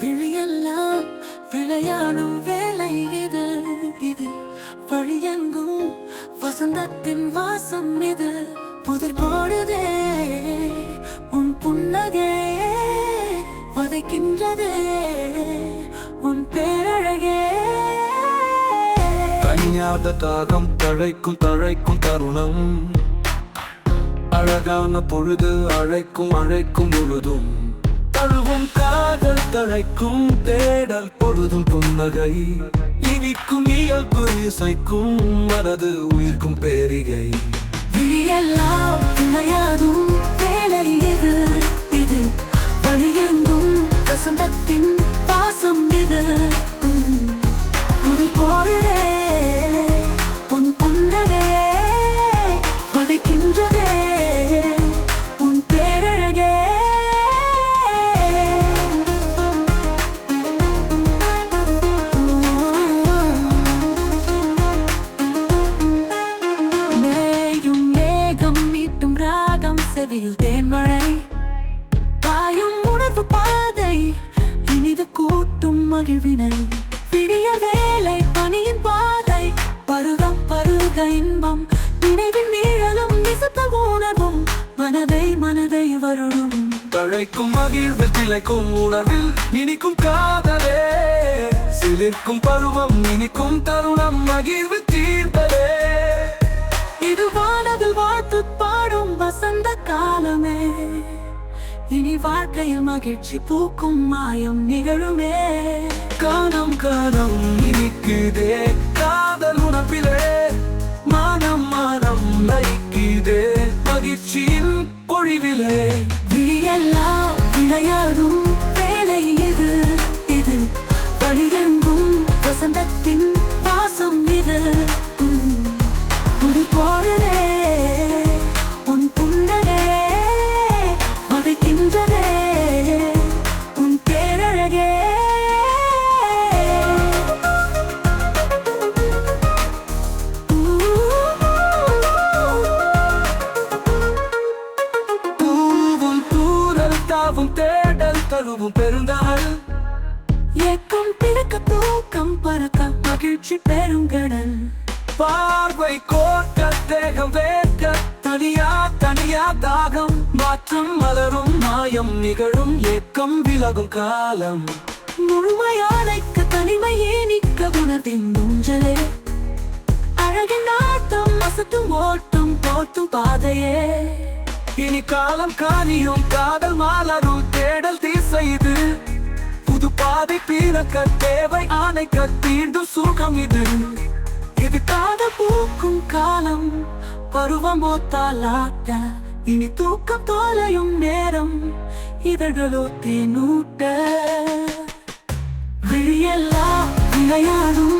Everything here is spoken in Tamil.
விழியெல்லாம் விளையாடும் வேலை இது இது. வழியெங்கும் வசந்தத்தின் வாசம் இது. புதிர் போடுதே உன் புன்னகே வதைக்கின்றதே. உன் பேரழகே. தனியாத தாகம் தழைக்கும் தழைக்கும் தருணம். அழகான பொழுது அழைக்கும் அழைக்கும் முழுதும் தழுவும் காதல் தழைக்கும் தேடல் பொழுதும் புன்னகை. இனிக்கும் இயல்பு இசைக்கும் மனது உயிர்க்கும் பேரிகை. விழியெல்லாம் விளையாடும் வேலை இது இது வழியெங்கும் வசந்தத்தின் பாசம் இது செவியில் தேன்மழை பாயும் உணர்வு பாதை இனிது கூட்டும் மகிழ்வினை. விடிய வேலை பனியின் பாதை பருகம் பருக இன்பம். நினைவின் நீழலும் நிசத்த உணர்வும் மனதை மனதை வருடும். தழைக்கும் மகிழ்வு திளைக்கும் உணர்வில் இனிக்கும் காதலே. சிலிர்க்கும் பருவம் இனிக்கும் தருணம் மகிழ்வு தீர்த்தலே. இது இனி வாழ்க்கையில் மகிழ்ச்சி பூக்கும் மாயம் நிகழுமே. காணம் காணம் இனிக்குதே காதல் உணப்பிலே மானம் மானம் நைக்குதே மகிழ்ச்சியின் பொழிவிலே. விழியெல்லாம் விளையாடும் வேலை இது. இது வழியெங்கும் வசந்தத்தின் மகிழ்ச்சி பெருங்கடல். பார்வை கோர்க்க தேகம் வேர்க்க தனியா தனியா தாகம். மாற்றம் மலரும் மாயம் நிகழும் ஏக்கம் விலகும் காலம். முழுமையானைக்கு தனிமையே நிற்க குணத்தின் ஊஞ்சலே. அழகின் ஆட்டம் அசட்டும் ஓட்டம் போட்டும் பாதையே. இனி காலம் காணியும் காதல் மாலரும் தேடல் தீசை இது. புது பாதை பிறக்க தேவை. ஆணைக்க தீண்டும் சுகம் இது. இது காத பூக்கும் காலம். பருவமோ தாலாட்ட இனி தூக்கம் தோலையும் நேரம். இதழ்களோ தேனூட்ட. விழியெல்லாம் விளையாடும்.